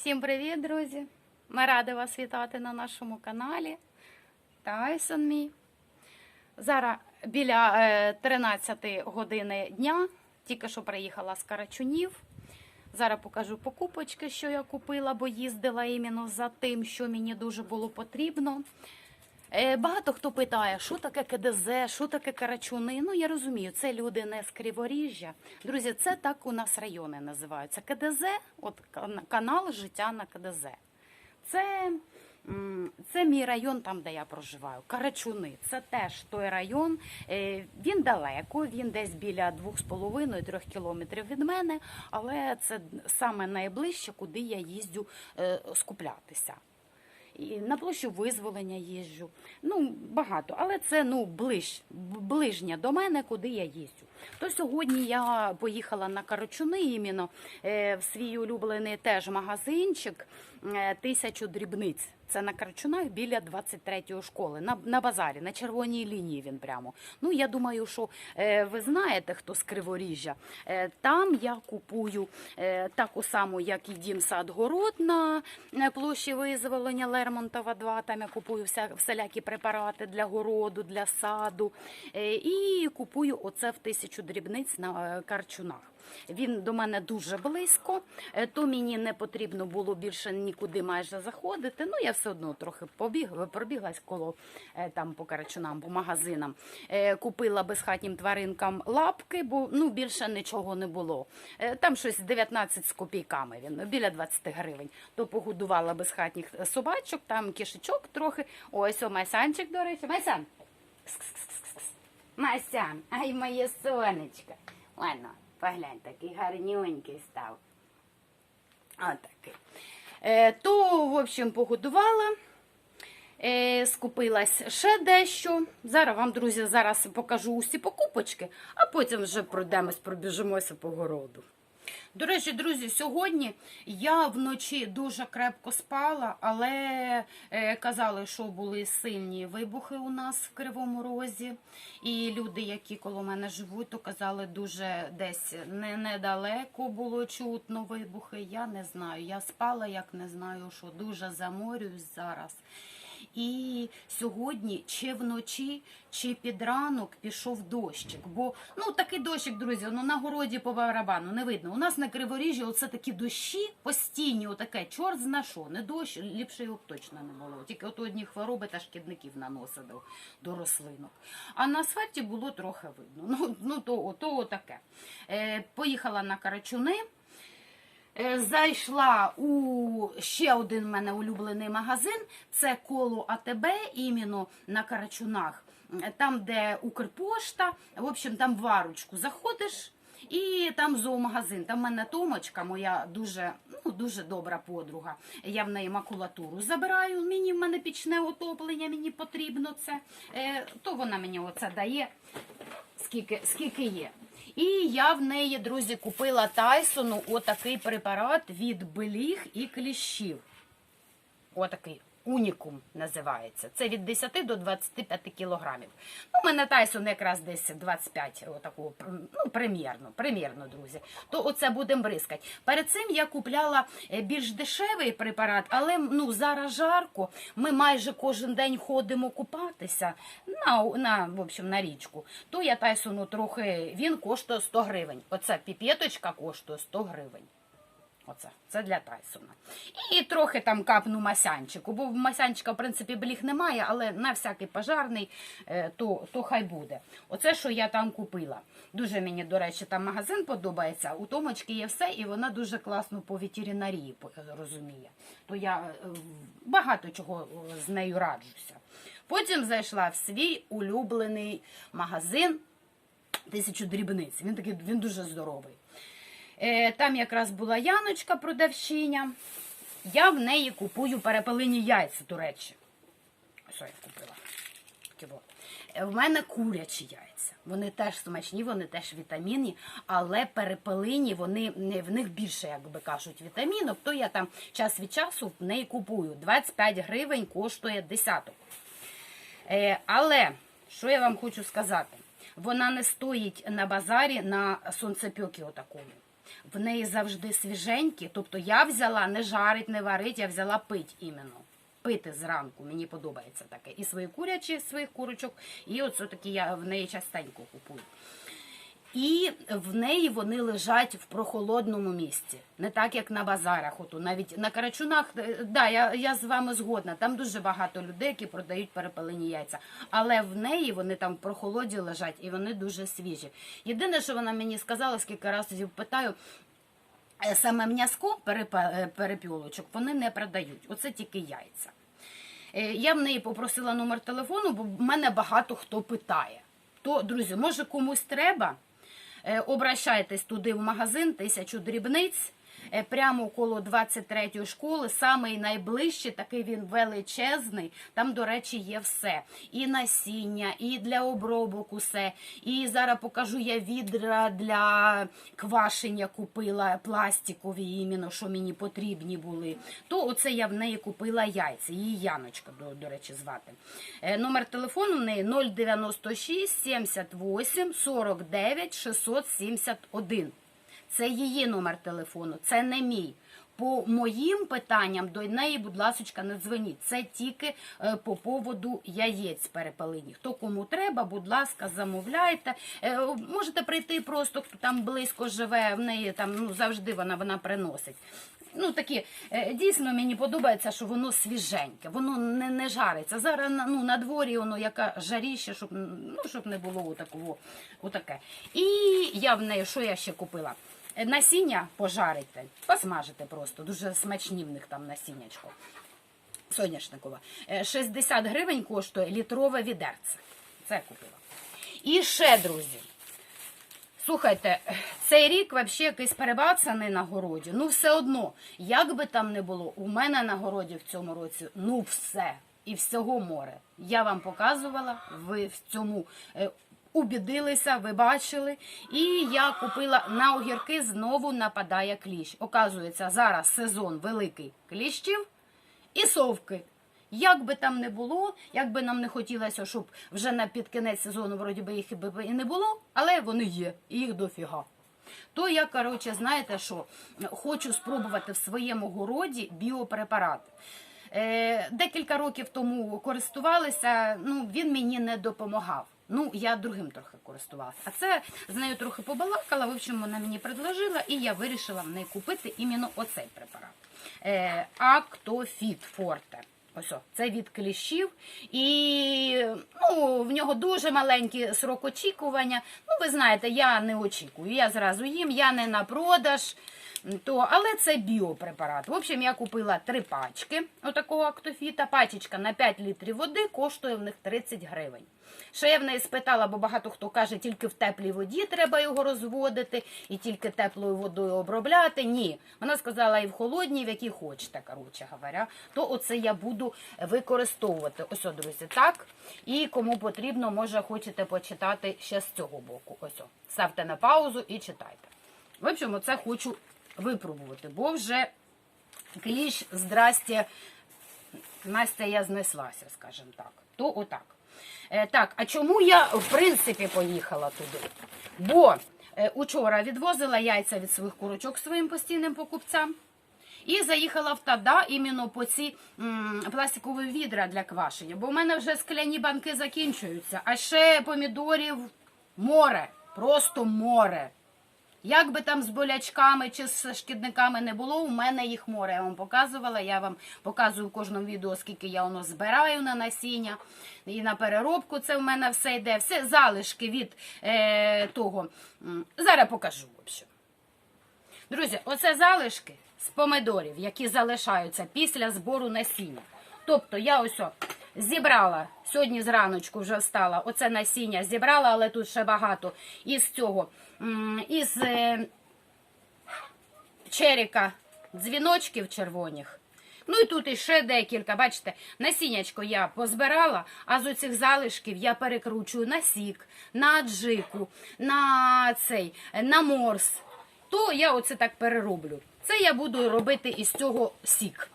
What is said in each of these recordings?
Всім привіт, друзі! Ми раді вас вітати на нашому каналі. Тайсон мій. Зараз біля е, 13 години дня. Тільки що приїхала з Карачунів. Зараз покажу покупочки, що я купила, бо їздила іменно за тим, що мені дуже було потрібно. Е, Багато хто питає, що таке КДЗ, що таке Карачуни. Ну, я розумію, це люди не з Криворіжжя. Друзі, це так у нас райони називаються. КДЗ, от канал Життя на КДЗ. Це, це мій район, там, де я проживаю. Карачуни. Це теж той район. Е, Він далеко, він десь біля 2,5-3 кілометрів від мене, але це саме найближче, куди я їздю е, скуплятися. На площу визволення їжджу. Ну, багато, але це ну, ближ, ближня до мене, куди я їздю. То сьогодні я поїхала на Карачуни іменно е, в свій улюблений теж магазинчик е, тисячу дрібниць. Це на Карачунах біля 23-ї школи, на, на базарі, на червоній лінії він прямо. Ну, я думаю, що е, ви знаєте, хто з Криворіжжя. Е, там я купую е, таку саму, як і дім сад город на е, площі визволення Лермонтова 2. Там я купую вся, всілякі препарати для городу, для саду. Е, і купую оце в тисячу дрібниць на е, Карчунах. Він до мене дуже близько, е, то мені не потрібно було більше нікуди майже заходити. Ну, я все одно трохи побігла, пробіглась коло е, там по карачунам, по магазинам. Е, Купила безхатнім тваринкам лапки, бо ну, більше нічого не було. Там щось 19 з копійками, він біля 20 гривень. То погодувала безхатніх собачок, там кишечок трохи. Ось о, Майсанчик, до речі. Майсан! Мася, ай моє сонечко. Ладно, поглянь, такий гарнюнький став. Отакий. Е, то, в общем, погодувала. Е, скупилась ще дещо. Зараз вам, друзі, зараз покажу усі покупочки, а потім вже пройдемось, пробіжимося по городу. До речі, друзі, сьогодні я вночі дуже крепко спала, але е, казали, що були сильні вибухи у нас в Кривому Розі. І люди, які коло мене живуть, то казали, дуже десь не, недалеко було чутно вибухи. Я не знаю. Я спала, як не знаю, що дуже заморююсь зараз. І сьогодні чи вночі, чи під ранок пішов дощик. Бо ну такий дощик, друзі, ну на городі по барабану не видно. У нас на Криворіжжі оце такі дощі постійні, отаке, чорт зна що, не дощ, ліпше його б точно не було. Тільки от одні хвороби та шкідників наносили до, до рослинок. А на асфальті було трохи видно. Ну, ну то, то таке. Е, поїхала на Карачуни. Е, Зайшла у ще один в мене улюблений магазин. Це коло АТБ, іменно на Карачунах. Е, Там, де Укрпошта. В общем, там в арочку заходиш. І там зоомагазин. Там в мене Томочка, моя дуже, ну, дуже добра подруга. Я в неї макулатуру забираю. Мені в мене пічне отоплення, мені потрібно це. Е, то вона мені оце дає скільки, скільки є. І я в неї, друзі, купила Тайсону отакий препарат від беліг і кліщів. Отакий. Унікум називається. Це від 10 до 25 кілограмів. Ну, мене Тайсон якраз десь 25, отаку, ну, примірно, примірно, друзі. То оце будемо бризкати. Перед цим я купляла е, більш дешевий препарат, але ну, зараз жарко. Ми майже кожен день ходимо купатися на, на, в общем, на річку. То я Тайсону трохи, він коштує 100 гривень. Оце піпеточка коштує 100 гривень. Оце, це для Тайсона. І трохи там капну масянчику, бо масянчика, в принципі, бліг немає, але на всякий пожарний, е, то, то хай буде. Оце, що я там купила. Дуже мені, до речі, там магазин подобається. У Томочки є все, і вона дуже класно по ветеринарії розуміє. То я е, багато чого е, з нею раджуся. Потім зайшла в свій улюблений магазин тисячу дрібниць. Він такий, він дуже здоровий. Е, Там якраз була Яночка продавщиня. Я в неї купую перепелині яйця, до речі. Що я купила? Е, В мене курячі яйця. Вони теж смачні, вони теж вітамінні, але перепелині, вони в них більше, як би кажуть, вітамінок, то я там час від часу в неї купую. 25 гривень коштує десяток. Е, але що я вам хочу сказати? Вона не стоїть на базарі на сонцепьокі отакому. В неї завжди свіженькі. Тобто я взяла не жарить, не варить, я взяла пить іменно. Пити зранку, мені подобається таке. І свої курячі, своїх курочок, і от все таки я в неї частенько купую. І в неї вони лежать в прохолодному місці, не так як на базарах. Ото навіть на карачунах, е, да, я, я з вами згодна. Там дуже багато людей, які продають перепелені яйця. Але в неї вони там в прохолоді лежать і вони дуже свіжі. Єдине, що вона мені сказала, скільки разів питаю. е, Саме перепе- е, перепілочок вони не продають. Оце тільки яйця. Я в неї попросила номер телефону, бо в мене багато хто питає. То, друзі, може комусь треба, обращайтесь туди в магазин тисячу дрібниць. Е, Прямо коло 23-ї школи, самий найближчий, такий він величезний. Там, до речі, є все. І насіння, і для обробок усе. І зараз покажу я відра для квашення купила пластикові, іменно, що мені потрібні були. То оце я в неї купила яйця. Її Яночка, до, до речі, звати. Е, Номер телефону в неї 096 78 49 671. Це її номер телефону, це не мій. По моїм питанням до неї, будь ласочка, не дзвоніть. Це тільки е, по поводу яєць перепелині. Хто кому треба, будь ласка, замовляйте. Е, можете прийти просто, хто там близько живе, в неї там ну, завжди вона, вона приносить. Ну, такі, е, дійсно мені подобається, що воно свіженьке, воно не, не жариться. Зараз ну, на дворі воно яка жаріще, щоб, ну, щоб не було отакого, отаке. І я в неї, що я ще купила? Е, Насіння пожарите, посмажите просто, дуже смачні в них там насіннячко. Соняшникова. Е, 60 гривень коштує літрове відерце. Це купила. І ще, друзі, Слухайте, цей рік взагалі якийсь перебацаний на городі. Ну, все одно, як би там не було, у мене на городі в цьому році ну все. І всього море. Я вам показувала, ви в цьому е, убідилися, ви бачили. І я купила на огірки знову нападає кліщ. Оказується, зараз сезон великий кліщів і совки. Як би там не було, як би нам не хотілося, щоб вже на під кінець сезону вроді би їх і не було, але вони є, їх дофіга. То я, коротше, знаєте що, хочу спробувати в своєму городі біопрепарат. Е, декілька років тому користувалися, ну він мені не допомагав. Ну, я другим трохи користувалася. А це з нею трохи побалакала, в общем, вона мені предложила, і я вирішила в неї купити іменно оцей препарат. Е, Актофіт Форте. Ось, о, це від кліщів, і ну, в нього дуже маленький срок очікування. Ну, ви знаєте, я не очікую. Я зразу їм, я не на продаж. То, але це біопрепарат. В общем, я купила три пачки отакого актофіта. Пачечка на 5 літрів води коштує в них 30 гривень. Ще я в неї спитала, бо багато хто каже, тільки в теплій воді треба його розводити і тільки теплою водою обробляти. Ні. Вона сказала і в холодній, в якій хочете, коротше говоря. То оце я буду використовувати. Ось, о, друзі, так. І кому потрібно, може, хочете почитати ще з цього боку. Ось, о. ставте на паузу і читайте. В общем, оце хочу випробувати, бо вже кліщ, здрасте, Настя, я знеслася, скажімо так. То отак. Е, так, а чому я в принципі поїхала туди? Бо е, учора відвозила яйця від своїх курочок своїм постійним покупцям. І заїхала в Тада іменно по ці пластикові відра для квашення. Бо в мене вже скляні банки закінчуються, а ще помідорів море, просто море. Як би там з болячками чи з шкідниками не було, у мене їх море. Я вам показувала. Я вам показую в кожному відео, скільки я воно збираю на насіння. І на переробку це в мене все йде. Все залишки від е, того. Зараз покажу. в общем. Друзі, оце залишки з помидорів, які залишаються після збору насіння. Тобто я ось о зібрала сьогодні зраночку вже встала. Оце насіння зібрала, але тут ще багато. Із цього, із е, черіка дзвіночків червоних. Ну і тут іще декілька, бачите, насіннячко я позбирала, а з оцих залишків я перекручую на сік, на аджику, на цей, на морс. То я оце так перероблю. Це я буду робити із цього сік.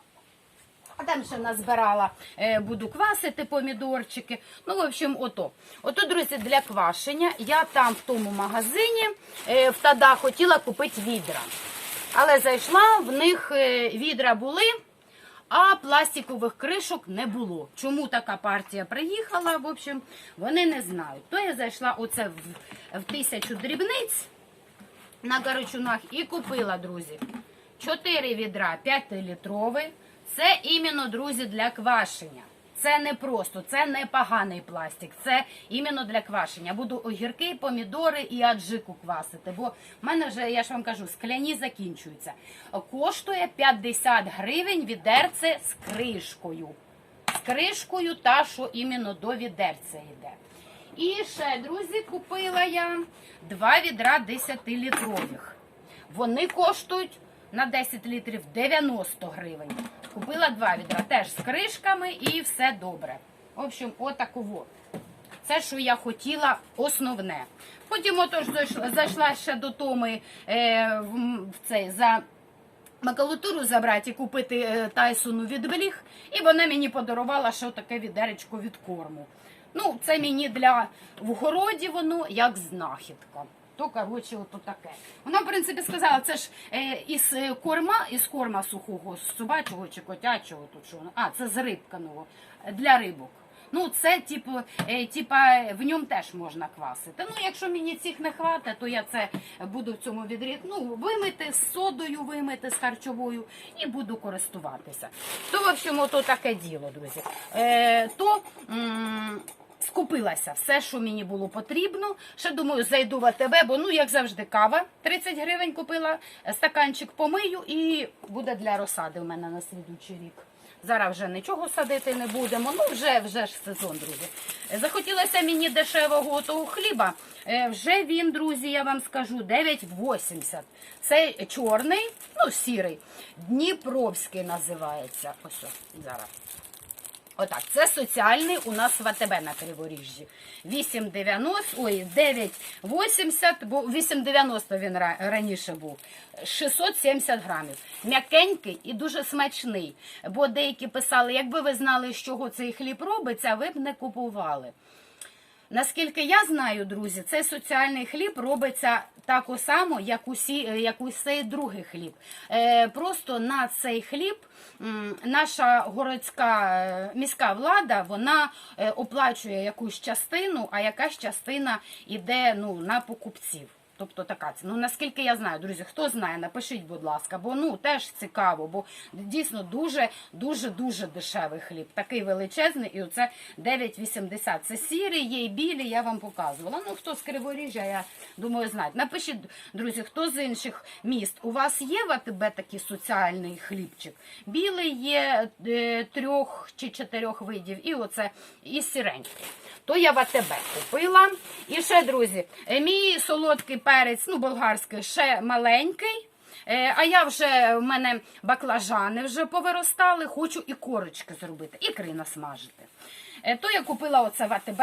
А там ще назбирала, е, буду квасити помідорчики. Ну, в общем, ото. Ото, друзі, для квашення я там в тому магазині е, в Тада хотіла купити відра. Але зайшла, в них е, відра були, а пластикових кришок не було. Чому така партія приїхала? В общем, вони не знають. То я зайшла оце в, в тисячу дрібниць на Гаричунах і купила, друзі. 4 відра 5-літрові. Це іменно, друзі, для квашення. Це не просто, це не поганий пластик, це іменно для квашення. Буду огірки, помідори і аджику квасити. Бо в мене вже, я ж вам кажу, скляні закінчуються. Коштує 50 гривень відерце з кришкою. З кришкою та, що іменно до відерця йде. І ще, друзі, купила я два відра 10-літрових. Вони коштують на 10 літрів 90 гривень. Купила два відра теж з кришками і все добре. В общем, отаково. Це, що я хотіла, основне. Потім отож зайшла, ще до Томи е, в, цей за макулатуру забрати і купити е, Тайсону від і вона мені подарувала ще таке відеречко від корму. Ну, це мені для в городі воно як знахідка. То, коротше, ото таке. Вона, в принципі, сказала, це ж е, із е, корма, із корма сухого, з собачого чи котячого, тут що воно. А, це з рибканого, е, для рибок. Ну, це, типу, е, типа, в ньому теж можна квасити. Ну, якщо мені цих не хватить, то я це буду в цьому відрі... ну, вимити з содою, вимити з харчовою і буду користуватися. То, в общем, ото таке діло, друзі. Е, то м- скупилася все, що мені було потрібно. Ще думаю, зайду в АТБ, бо ну, як завжди, кава 30 гривень купила, стаканчик помию і буде для розсади в мене на слідуючий рік. Зараз вже нічого садити не будемо. Ну вже вже ж сезон, друзі. Захотілося мені дешевого того хліба. Е, Вже він, друзі, я вам скажу, 9,80. Це чорний, ну сірий, Дніпровський називається. Ось зараз. Отак, це соціальний у нас в АТБ на Криворіжжі. 8,90, ой, 9,80, бо 8,90 він ра- раніше був. 670 грамів. М'якенький і дуже смачний. Бо деякі писали, якби ви знали, з чого цей хліб робиться, ви б не купували. Наскільки я знаю, друзі, цей соціальний хліб робиться так само, як усі, як усей другий хліб. Е, просто на цей хліб наша городська е, міська влада вона е, оплачує якусь частину, а якась частина йде ну, на покупців. Тобто така це. Ну наскільки я знаю, друзі, хто знає, напишіть, будь ласка, бо ну теж цікаво, бо дійсно дуже дуже дуже дешевий хліб. Такий величезний, і оце 9,80. Це сірі, є і білі, я вам показувала. Ну хто з Криворіжжя, я думаю, знають. Напишіть, друзі, хто з інших міст. У вас є в АТБ такий соціальний хлібчик? Білий є е, трьох чи чотирьох видів, і оце і сіренький. То я в АТБ купила. І ще, друзі, е, мій солодкий перець, ну, болгарський, ще маленький. Е, А я вже в мене баклажани вже повиростали, хочу і корочки зробити, ікри насмажити. Е, То я купила оце в АТБ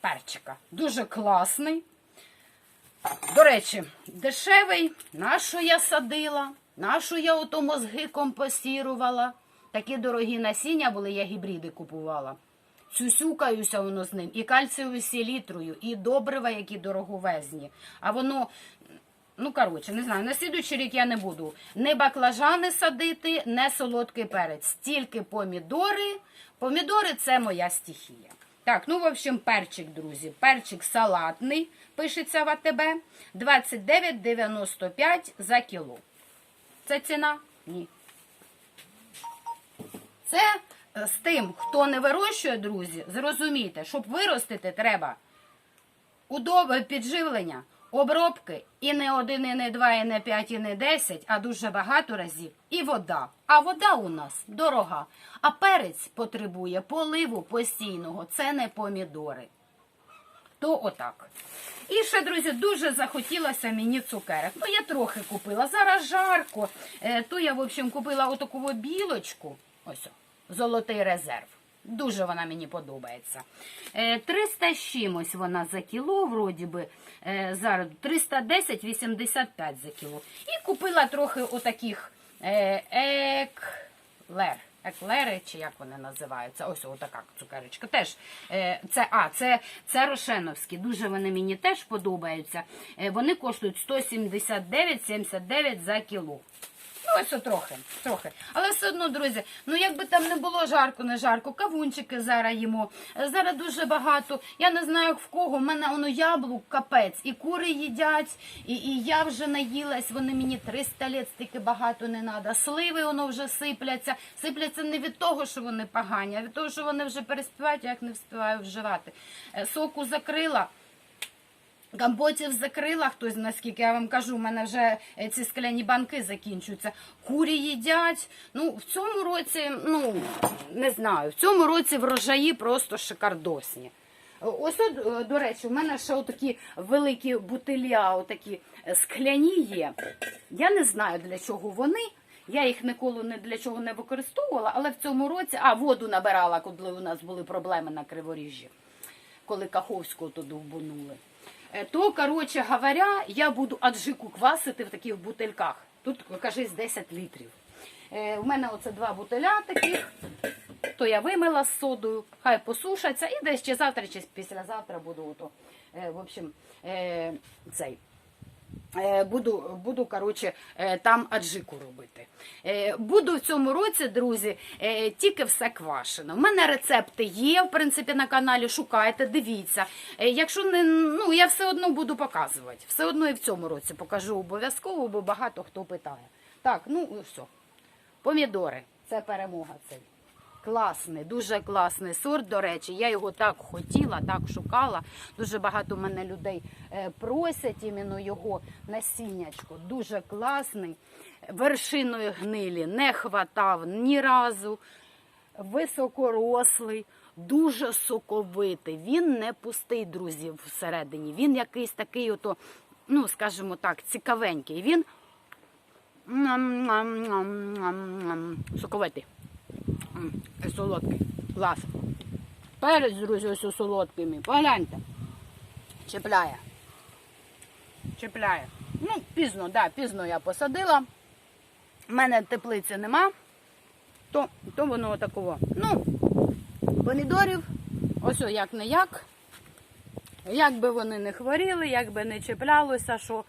перчика. Дуже класний. До речі, дешевий, нашу я садила, нашу я ото мозги компостірувала. Такі дорогі насіння були, я гібриди купувала. Цюсюкаюся воно з ним, і кальцієвою селітрою, і добрива, які дороговезні. А воно, ну коротше, не знаю, на слідуючий рік я не буду не баклажани садити, не солодкий перець. Тільки помідори. Помідори це моя стихія. Так, ну, в общем, перчик, друзі. Перчик салатний, пишеться в АТБ. 29,95 за кіло. Це ціна? Ні. Це з тим, хто не вирощує, друзі, зрозумійте, щоб виростити, треба удобе підживлення, обробки і не один, і не два, і не п'ять, і не десять, а дуже багато разів. І вода. А вода у нас дорога. А перець потребує поливу постійного. Це не помідори. То отак. І ще, друзі, дуже захотілося мені цукерок. Ну, я трохи купила. Зараз жарко. Е, То я, в общем, купила отаку білочку. Ось, золотий резерв. Дуже вона мені подобається. Е, 300 з чимось вона за кіло, вроді би, е, зараз 310,85 за кіло. І купила трохи отаких е, еклер. еклери, чи як вони називаються. Ось така цукерочка. Теж е, це, а, це, це рошеновські. Дуже вони мені теж подобаються. Е, вони коштують 179,79 за кіло. Ну, ось трохи, трохи. Але все одно, друзі, ну якби там не було жарко, не жарко, кавунчики зараз їмо. Е, Зараз дуже багато. Я не знаю в кого. У мене воно яблук капець. І кури їдять, і, і я вже наїлась. Вони мені 300 літ стільки багато не треба. Сливи воно вже сипляться. Сипляться не від того, що вони погані, а від того, що вони вже переспівають, а як не вспіваю вживати. Е, Соку закрила. Компотів закрила хтось, наскільки я вам кажу, у мене вже е, ці скляні банки закінчуються. Курі їдять. Ну, в цьому році, ну, не знаю, в цьому році врожаї просто шикардосні. Ось, от, е, до речі, у мене ще отакі великі бутиля, отакі е, скляні є. Я не знаю, для чого вони. Я їх ніколи не для чого не використовувала, але в цьому році, а воду набирала, коли у нас були проблеми на Криворіжжі, коли Каховського туди вбунули. Е, То, коротше говоря, я буду аджику квасити в таких бутильках. Тут, кажись, 10 літрів. Е, У мене оце два бутиля таких, то я вимила з содою, хай посушаться, і десь чи завтра, чи післязавтра буду е, в общем, цей. Е, Буду, буду коротше, е, там аджику робити. Е, Буду в цьому році, друзі, тільки все квашено. У мене рецепти є, в принципі, на каналі. Шукайте, дивіться. Якщо не, ну я все одно буду показувати. Все одно і в цьому році покажу обов'язково, бо багато хто питає. Так, ну все. Помідори. Це перемога цей. Класний, дуже класний сорт. До речі, я його так хотіла, так шукала. Дуже багато мене людей е, просять іменно його насіннячко. Дуже класний. Вершиною гнилі не хватав ні разу. Високорослий, дуже соковитий. Він не пустий, друзі, всередині. Він якийсь такий, ото, ну, скажімо так, цікавенький. Він соковитий. Солодкий. Клас. Перець, друзі, ось солодкий мій. Погляньте. Чіпляє. Чіпляє. Ну, пізно, да, пізно я посадила. У мене теплиці нема, то, то воно отакого. Ну, помідорів, ось як не як. Як би вони не хворіли, як би не чіплялося, що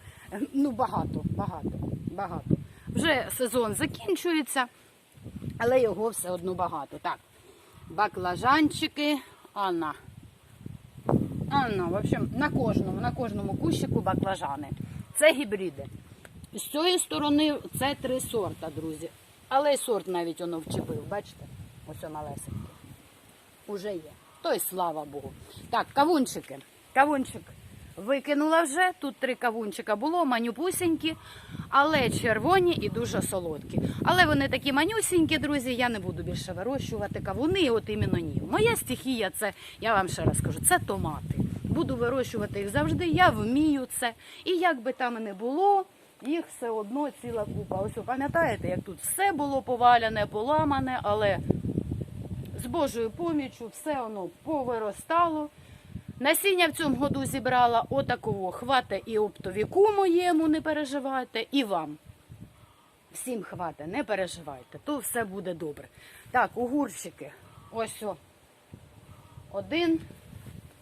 ну багато, багато, багато. Вже сезон закінчується, але його все одно багато. Так, баклажанчики, Анна. Анна, в общем, на кожному, на кожному кущику баклажани. Це гібриди. З цієї сторони це три сорта, друзі. Але й сорт навіть воно вчепив, бачите? Ось малесенький. Уже є. То й слава Богу. Так, кавунчики. Кавунчик викинула вже. Тут три кавунчика було, манюпусенькі, але червоні і дуже солодкі. Але вони такі манюсінькі, друзі. Я не буду більше вирощувати кавуни, от іменно ні. Моя стихія це, я вам ще раз кажу, це томати. Буду вирощувати їх завжди, я вмію це. І як би там не було, їх все одно ціла купа. Ось пам'ятаєте, як тут все було поваляне, поламане, але з Божою поміччю все воно повиростало. Насіння в цьому году зібрала отакого. Хвата і оптовіку моєму, не переживайте, і вам. Всім хвата, не переживайте, то все буде добре. Так, огурчики. Ось о. Один.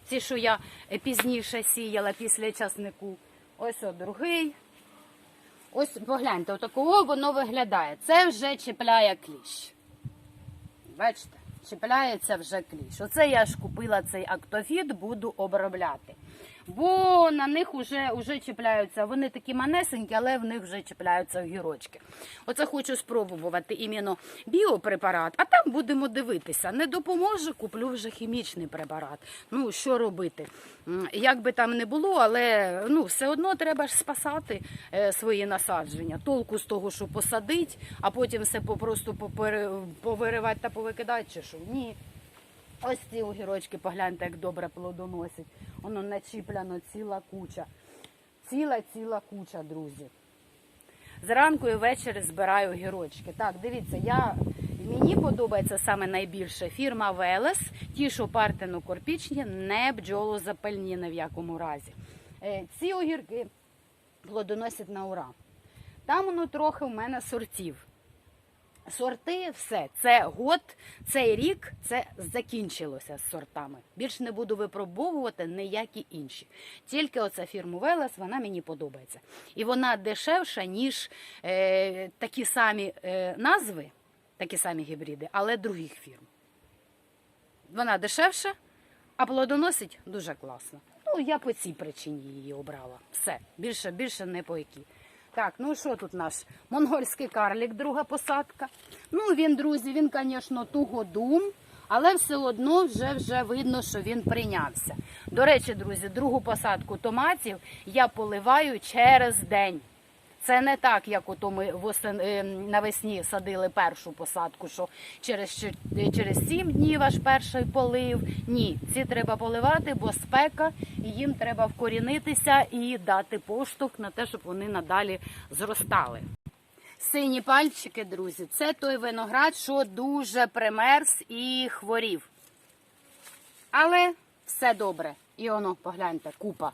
Ці, що я е, пізніше сіяла після часнику. Ось о, другий. Ось погляньте, отакого воно виглядає. Це вже чіпляє кліщ. Бачите, чіпляється вже кліш. Оце я ж купила цей актофіт, буду обробляти. Бо на них вже, вже чіпляються, вони такі манесенькі, але в них вже чіпляються огірочки. Оце хочу спробувати іменно біопрепарат, а там будемо дивитися. Не допоможе, куплю вже хімічний препарат. Ну, що робити? Як би там не було, але ну, все одно треба ж спасати е, свої насадження. Толку з того, що посадить, а потім все попросту попере- повиривати та повикидати, чи що? Ні. Ось ці огірочки, погляньте, як добре плодоносять. Воно начіпляно ціла куча. Ціла ціла куча, друзі. Зранку і ввечері збираю огірочки. Так, дивіться, я, мені подобається саме найбільше фірма Велес. Ті, що партено-корпічні, не бджолозапальні ні в якому разі. Е, ці огірки плодоносять на ура. Там воно трохи в мене сортів. Сорти, все, це год, цей рік це закінчилося з сортами. Більш не буду випробовувати ніякі інші. Тільки оця фірму Велес, вона мені подобається. І вона дешевша, ніж е, такі самі е, назви, такі самі гібриди, але других фірм. Вона дешевша, а плодоносить дуже класно. Ну, я по цій причині її обрала. Все, більше, більше не по якій. Так, ну що тут наш монгольський карлік, друга посадка. Ну, він, друзі, він, звісно, тугодум, але все одно вже, вже видно, що він прийнявся. До речі, друзі, другу посадку томатів я поливаю через день. Це не так, як ото ми е, навесні садили першу посадку, що через, чо- через 7 днів аж перший полив. Ні, ці треба поливати, бо спека, і їм треба вкорінитися і дати поштовх на те, щоб вони надалі зростали. Сині пальчики, друзі, це той виноград, що дуже примерз і хворів. Але все добре. І воно, погляньте, купа.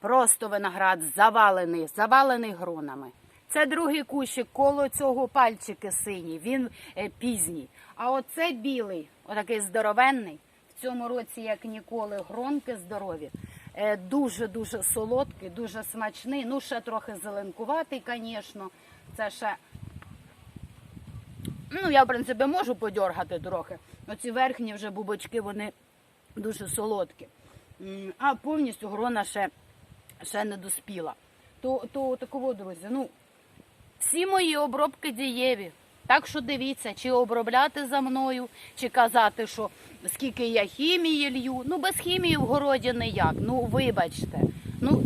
Просто виноград завалений, завалений гронами. Це другий кущик, коло цього пальчики сині, він е, пізній. А оце білий, отакий здоровенний. В цьому році, як ніколи, гронки здорові. Е, Дуже-дуже солодкий, дуже смачний. Ну, ще трохи зеленкуватий, звісно. Це ще Ну, я, в принципі, можу подьоргати трохи. Оці верхні вже бубочки, вони дуже солодкі. А повністю грона ще, ще не доспіла. То, то такого, друзі, ну, всі мої обробки дієві. Так що дивіться, чи обробляти за мною, чи казати, що скільки я хімії лью. Ну, без хімії в городі ніяк. Ну, вибачте. Ну,